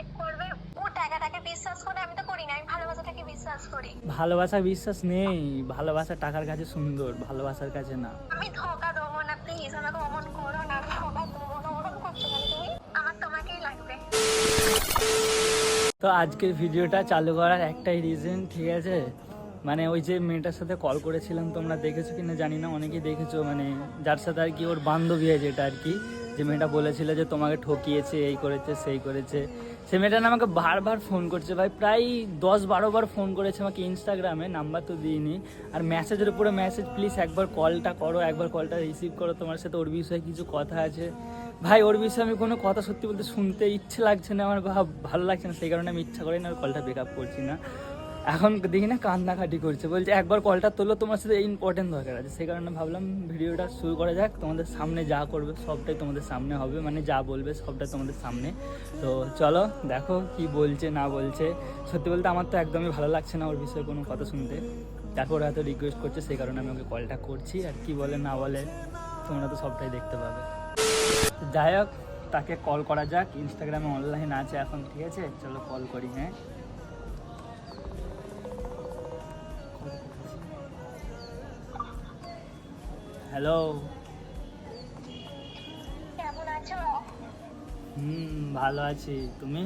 Receive করবে ও টাকাটাকে বিশ্বাস করে আমি তো করি না আমি ভালোবাসাটাকে বিশ্বাস করি। ভালোবাসা বিশ্বাস নেই ভালোবাসা টাকার কাছে সুন্দর ভালোবাসার কাছে না। আমি ধোকা দেবো না প্লিজ আমাকে অমন করো না ধোকা দেবো না ওরকম করছ কেন তুমি আমার তোমাকেই লাগবে। তো আজকের ভিডিওটা চালু করার একটাই রিজন ঠিক আছে? মানে ওই যে মেয়েটার সাথে কল করেছিলাম তোমরা দেখেছ কিনা জানি না অনেকেই দেখেছ মানে যার সাথে আর কি ওর বান্ধবী আছে যেটা আর কি যে মেয়েটা বলেছিল যে তোমাকে ঠকিয়েছে এই করেছে সেই করেছে। সে মেয়েটা আমাকে বারবার ফোন করছে ভাই। প্রায় দশ বারো বার ফোন করেছে আমাকে ইনস্টাগ্রামে নাম্বার তো দিইনি। আর মেসেজের উপরে মেসেজ প্লিজ একবার কলটা করো, একবার কলটা রিসিভ করো। তোমার সাথে ওর বিষয়ে কিছু কথা আছে। ভাই, ওর বিষয়ে আমি কোনো কথা সত্যি বলতে শুনতে ইচ্ছে লাগছে না। আমার ভালো লাগছে না। সেই কারণে আমি ইচ্ছা করি না কলটা বেক আপ করছি না। এখন দেখি না কান্নাকাটি করছে। বলছে, একবার কলটা তোলো, তোমার সাথে ইম্পর্টেন্ট দরকার আছে। সেই কারণে ভাবলাম ভিডিওটা শুরু করা যাক। তোমাদের সামনে যা করবে, সবটাই তোমাদের সামনে হবে। মানে যা বলবে, সবটাই তোমাদের সামনে। তো চলো, দেখো কি বলছে, না বলছে। সত্যি বলতে আমার তো একদমই ভালো লাগছে না ওর বিষয়ে কোনো কথা শুনতে। তারপর এত রিকোয়েস্ট করছে, সেই কারণে আমি ওকে কলটা করছি। আর কি বলে, না বলে, তোমরা তো সবটাই দেখতে পাবে। যাই হোক, তাকে কল করা যাক। ইনস্টাগ্রামে অনলাইন আছে এখন, ঠিক আছে? চলো কল করি হ্যাঁ? হ্যালো কেমন আছো? হুম ভালো আছি। তুমি?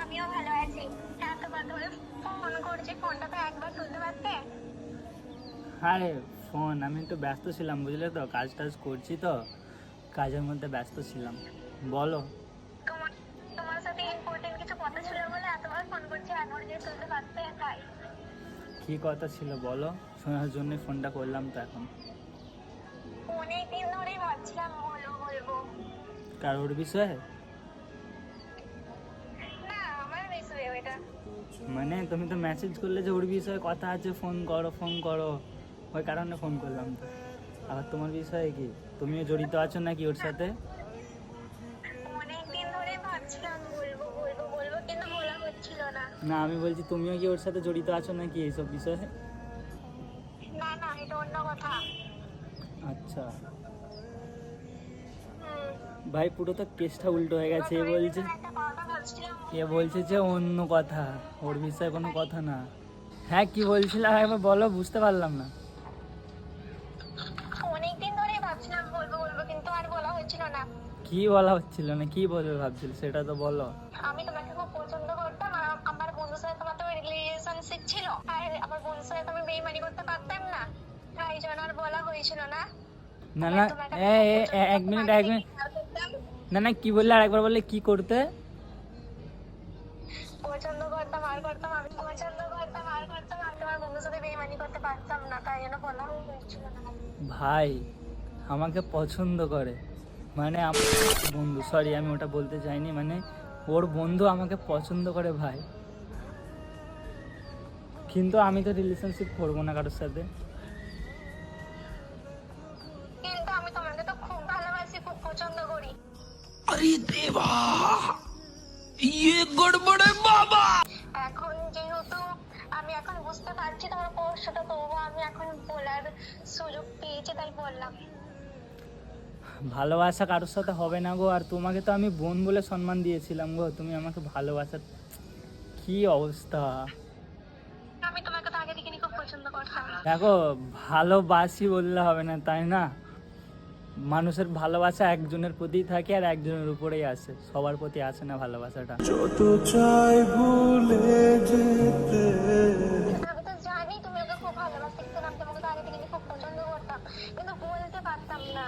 আমিও ভালো আছি। এতবার ধরে ফোন করছি ফোনটা তো একবার তুলতে পারতে? আরে ফোন আমি একটু ব্যস্ত ছিলাম বুঝলে তো? কাজ টাজ করছি তো কাজের মধ্যে ব্যস্ত ছিলাম। বলো তোমার তোমার সাথে ইম্পর্টেন্ট কিছু কথা ছিল বলে এতবার ফোন করছি একবার যে তুলতে পারতে তাই কি কথা ছিল বলো? শোনার জন্য ফোনটা করলাম তো এখন। ভাবছিলাম বলব। কারোর বিষয়ে? না আমার বিষয়ে এটা মানে তুমি তো মেসেজ করলে যে ওর বিষয়ে কথা আছে ফোন করো ফোন করো। ওই কারণে ফোন করলাম তো। আবার তোমার বিষয়ে কি? তুমিও জড়িত আছো নাকি ওর সাথে? না আমি বলছি তুমিও কি ওর সাথে জড়িত আছো নাকি এইসব বিষয়ে? না না এটা অন্য কথা। আচ্ছা। ভাই পুরো তো কেসটা উল্টো হয়ে গেছে এ বলছে এ বলছে যে অন্য কথা ওর বিষয়ে কোনো কথা না। হ্যাঁ কি বলছিলাম একবার বলো বুঝতে পারলাম না। অনেক দিন ধরেই ভাবছিলাম বলব বলব কিন্তু আর বলা হচ্ছিল না। কি বলা হচ্ছিল না কি বলবে ভাবছিল সেটা তো বলো। আমি তোমাকে খুব পছন্দ আমার বন্ধুর সাথে তো রিলেশনশিপ ছিল আর আমার বন্ধুর সাথে তুমি বেইমানি করতে পারতাম না তাই জন্য আর বলা হয়েছিল না না না এক মিনিট এক মিনিট না। না কি বললে? আরেকবার বললে কি করতে? পছন্দ করতাম আর করতাম আমি পছন্দ করতাম আর করতাম আমি তোমার বন্ধুর সাথে বেইমানি করতে পারতাম না তাই জন্য বলা হয়েছিল না। ভাই আমাকে পছন্দ করে। মানে আমার বন্ধু সরি আমি ওটা বলতে চাইনি। মানে ওর বন্ধু আমাকে পছন্দ করে ভাই। কিন্তু আমি তো রিলেশনশিপ করব না কারোর সাথে। কিন্তু আমি তোমাকে তো খুব ভালোবাসি খুব পছন্দ করি। বাবা। এখন যেহেতু আমি এখন বুঝতে পারছি তোমার আমি এখন বলার সুযোগ তাই বললাম। ভালোবাসা কারোর সাথে হবে না গো আর তোমাকে তো আমি বোন বলে সম্মান দিয়েছিলাম গো তুমি আমাকে ভালোবাসা কি অবস্থা। দেখো, ভালোবাসি বললে হবে না, তাই না? মানুষের ভালোবাসা একজনের প্রতি থাকে আর একজনের উপরেই আসে। সবার প্রতি আসে না ভালোবাসাটা। যত চাই ভুলে যেতে আমি তো জানি তুমি ওকে খুব ভালোবাসতে কিন্তু আমি তোমাকে তো আগে থেকে খুব পছন্দ করতাম কিন্তু বলতে পারতাম না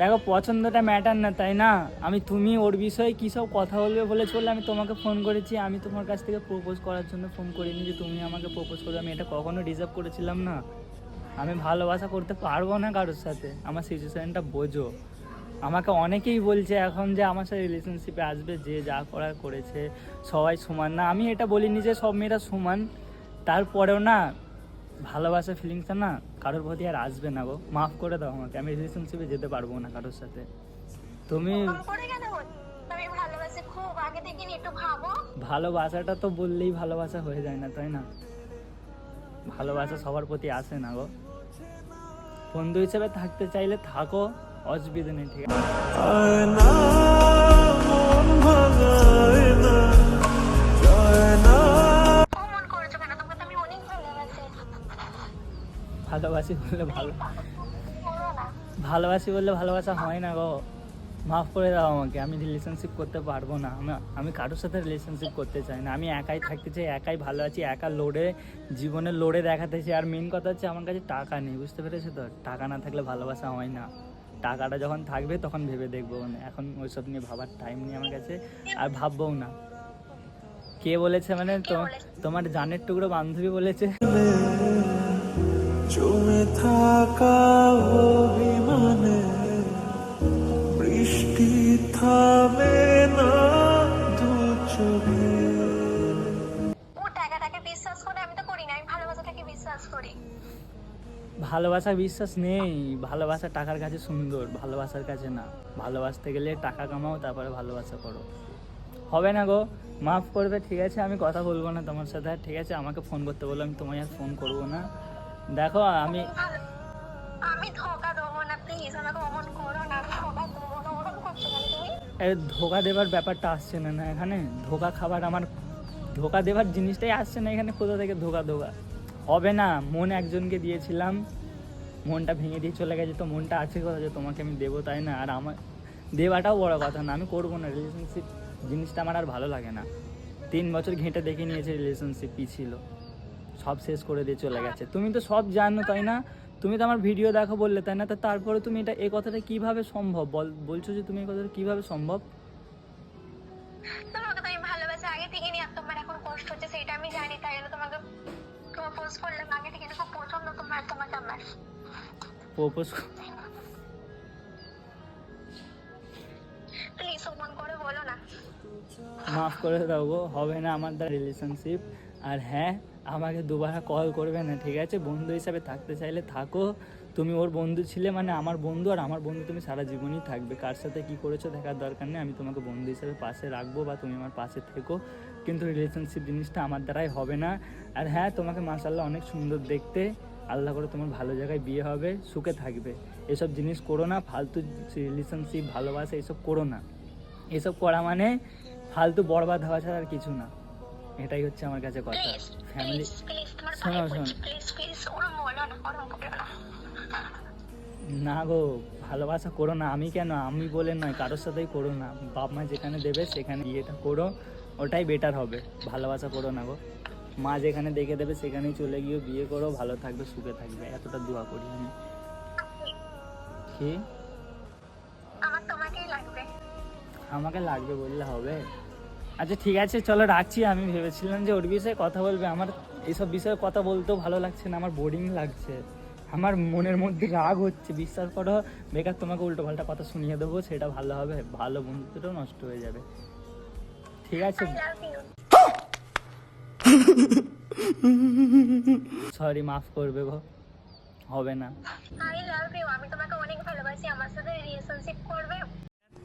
দেখো, পছন্দটা ম্যাটার না, তাই না? আমি, তুমি ওর বিষয়ে কী সব কথা বলবে বলে চললে আমি তোমাকে ফোন করেছি। আমি তোমার কাছ থেকে প্রপোজ করার জন্য ফোন করিনি যে তুমি আমাকে প্রপোজ করবে। আমি এটা কখনো ডিজার্ভ করেছিলাম না। আমি ভালোবাসা করতে পারব না কারোর সাথে। আমার সিচুয়েশানটা বোঝো। আমাকে অনেকেই বলছে এখন যে আমার সাথে রিলেশনশিপে আসবে, যে যা করার করেছে, সবাই সমান না। আমি এটা বলিনি যে সব মেয়েরা সমান। তারপরেও না, ভালোবাসা ফিলিংসটা না কারোর প্রতি আর আসবে না গো। মাফ করে দাও আমাকে আমি রিলেশনশিপে যেতে পারব না কারোর সাথে। তুমি ভালোবাসাটা তো বললেই ভালোবাসা হয়ে যায় না তাই না? ভালোবাসা সবার প্রতি আসে না গো। বন্ধু হিসেবে থাকতে চাইলে থাকো অসুবিধা নেই ঠিক আছে? ভালোবাসি বললে ভালো। ভালোবাসি বললে ভালোবাসা হয় না গো। মাফ করে দাও আমাকে, আমি রিলেশনশিপ করতে পারব না। আমি আমি কারোর সাথে রিলেশনশিপ করতে চাই না। আমি একাই থাকতে চাই, একাই ভালো আছি, একা লোডে, জীবনে লোডে দেখাতে চাই। আর মেন কথা হচ্ছে আমার কাছে টাকা নেই, বুঝতে পেরেছ তো? টাকা না থাকলে ভালোবাসা হয় না। টাকাটা যখন থাকবে তখন ভেবে দেখব। মানে এখন ওইসব নিয়ে ভাবার টাইম নেই আমার কাছে, আর ভাববও না। কে বলেছে মানে তো, তোমার জানের টুকরো বান্ধবী বলেছে। জমে থাকা অভিমানে বৃষ্টি থামে না দু চোখে। ও টাকাটাকে বিশ্বাস করে আমি তো করি না আমি ভালোবাসাটাকে বিশ্বাস করি। ভালোবাসা বিশ্বাস নেই ভালোবাসা টাকার কাছে সুন্দর ভালোবাসার কাছে না। ভালোবাসতে গেলে টাকা কামাও তারপরে ভালোবাসা করো। হবে না গো মাফ করবে ঠিক আছে আমি কথা বলব না তোমার সাথে আর ঠিক আছে আমাকে ফোন করতে বলো আমি তোমায় আর ফোন করব না। দেখো আমি আমি ধোকা দেবো না প্লিজ আমাকে অমন করো না আমি ধোকা দেবো না ওরকম করছ কেন তুমি? ধোকা দেবার ব্যাপারটা আসছে না না এখানে ধোকা খাবার আমার ধোকা দেবার জিনিসটাই আসছে না এখানে কোথা থেকে ধোকা ধোকা হবে না মন একজনকে দিয়েছিলাম মনটা ভেঙে দিয়ে চলে গেছে তো মনটা আছে কথা যে তোমাকে আমি দেবো তাই না? আর আমার দেওয়াটাও বড় কথা না আমি করব না রিলেশনশিপ জিনিসটা আমার আর ভালো লাগে না। তিন বছর ঘেঁটে দেখে নিয়েছে রিলেশনশিপ ছিল। সব শেষ করে দিয়ে চলে গেছে। তুমি তো সব জানো তাই না? তুমি তো আমার ভিডিও দেখো বললে তাই না? তো তারপরে তুমি এটা এই কথাটা কীভাবে সম্ভব? বল বলছো যে তুমি এই কথাটা কীভাবে সম্ভব? তোমাকে তো আমি ভালোবাসি আগে থেকে নিয়ে আর তোমার এখন কষ্ট হচ্ছে সেটা আমি জানি তাই জন্য তোমাকে প্রপোজ করলাম আগে থেকে খুব পছন্দ তোমার তোমাকে আমার। প্রপোজ প্লিজ অমন করে বলো না। মাফ করে দাও গো হবে না আমার দ্বারা রিলেশনশিপ আর হ্যাঁ আমাকে দুবার কল করবে না, ঠিক আছে? বন্ধু হিসাবে থাকতে চাইলে থাকো। তুমি ওর বন্ধু ছিলে মানে আমার বন্ধু, আর আমার বন্ধু তুমি সারা জীবনই থাকবে। কার সাথে কি করেছ দেখার দরকার নেই, আমি তোমাকে বন্ধু হিসাবে পাশে রাখব বা তুমি আমার পাশে থেকো। কিন্তু রিলেশনশিপ জিনিসটা আমার দ্বারাই হবে না। আর হ্যাঁ তোমাকে মাসাল্লাহ অনেক সুন্দর দেখতে। আল্লাহ করে তোমার ভালো জায়গায় বিয়ে হবে, সুখে থাকবে। এসব জিনিস করো না, ফালতু রিলেশনশিপ ভালোবাসা, এসব করো না। এসব করা মানে ফালতু বরবাদ হওয়া ছাড়া আর কিছু না। এটাই হচ্ছে আমার কাছে কথা। ফ্যামিলি শোনো, শোনো। না গো ভালোবাসা করো না। আমি কেন? আমি বলে নয় কারোর সাথেই করো না। বাপ মা যেখানে দেবে সেখানে বিয়েটা করো ওটাই বেটার হবে। ভালোবাসা করো না গো। মা যেখানে দেখে দেবে সেখানেই চলে গিয়ে বিয়ে করো ভালো থাকবে সুখে থাকবে। এতটা দোয়া করি আমি। কি? আমাকে লাগবে বললে হবে? আচ্ছা ঠিক আছে চলো রাখছি আমি ভেবেছিলাম যে ওর বিষয়ে কথা বলবে আমার এইসব বিষয়ে কথা বলতেও ভালো লাগছে না আমার বোরিং লাগছে আমার মনের মধ্যে রাগ হচ্ছে বিশ্বাস করো বেকার তোমাকে উল্টো পাল্টা কথা শুনিয়ে দেবো সেটা ভালো হবে ভালো বন্ধুত্বটাও নষ্ট হয়ে যাবে ঠিক আছে আই লাভ ইউ সরি মাফ করবে গো হবে না আই লাভ ইউ আমি তোমাকে অনেক ভালোবাসি আমার সাথে রিলেশনশিপ করবে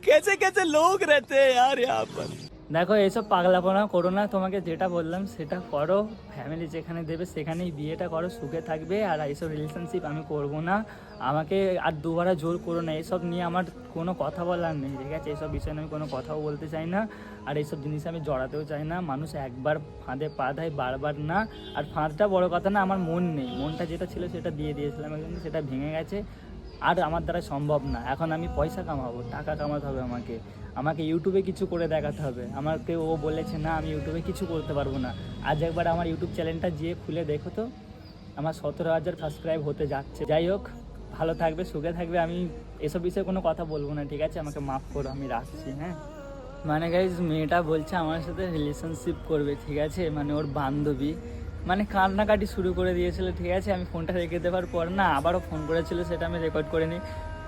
कैसे कैसे लोग रहते हैं यार यहाँ पर দেখো, এইসব পাগলাপনা করো না, তোমাকে যেটা বললাম সেটা করো। ফ্যামিলি যেখানে দেবে সেখানেই বিয়েটা করো, সুখে থাকবে। আর এইসব রিলেশনশিপ আমি করব না। আমাকে আর দুবারা জোর করো না, এইসব নিয়ে আমার কোনো কথা বলার নেই, ঠিক আছে? এইসব বিষয়ে আমি কোনো কথাও বলতে চাই না। আর এইসব জিনিসে আমি জড়াতেও চাই না। মানুষ একবার ফাঁদে পা দেয়, বারবার না। আর ফাঁদটা বড় কথা না, আমার মন নেই। মনটা যেটা ছিল সেটা দিয়ে দিয়েছিলাম একজনকে সেটা ভেঙে গেছে। আর আমার দ্বারা সম্ভব না। এখন আমি পয়সা কামাবো, টাকা কামাতে হবে আমাকে। আমাকে ইউটিউবে কিছু করে দেখাতে হবে। আমাকে ও বলেছে, না, আমি ইউটিউবে কিছু করতে পারব না। আজ একবার আমার ইউটিউব চ্যানেলটা যেয়ে খুলে দেখো তো। আমার সতেরো হাজার সাবস্ক্রাইব হতে যাচ্ছে। যাই হোক, ভালো থাকবে, সুখে থাকবে। আমি এসব বিষয়ে কোনো কথা বলব না, ঠিক আছে? আমাকে মাফ করো, আমি রাখছি হ্যাঁ? মানে গাইজ মেয়েটা বলছে আমার সাথে রিলেশনশিপ করবে, ঠিক আছে? মানে ওর বান্ধবী। মানে কান্নাকাটি শুরু করে দিয়েছিল, ঠিক আছে? আমি ফোনটা রেখে দেওয়ার পর না, আবারও ফোন করেছিল, সেটা আমি রেকর্ড করে নিই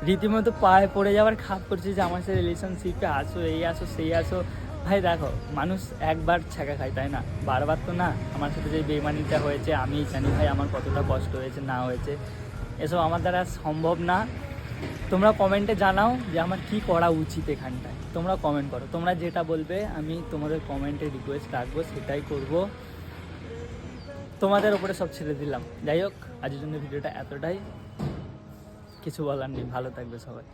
রীতিমতো পায়ে পড়ে যাওয়ার খাপ করছে যে আমার সাথে রিলেশনশিপে আসো এই আসো সেই আসো ভাই, দেখো, মানুষ একবার ছ্যাঁকা খায়, তাই না? বারবার তো না, আমার সাথে যে বেমানিটা হয়েছে আমি জানি ভাই আমার কতটা কষ্ট হয়েছে, না হয়েছে। এসব আমার দ্বারা সম্ভব না। তোমরা কমেন্টে জানাও যে আমার কি করা উচিত এখানটায়। তোমরা কমেন্ট করো। তোমরা যেটা বলবে, আমি তোমাদের কমেন্টে রিকোয়েস্ট রাখব, সেটাই করব। তোমাদের ওপরে সব ছেড়ে দিলাম। যাই হোক আজের জন্য ভিডিওটা এতটাই। কিছু বলার নেই ভালো থাকবে সবাই।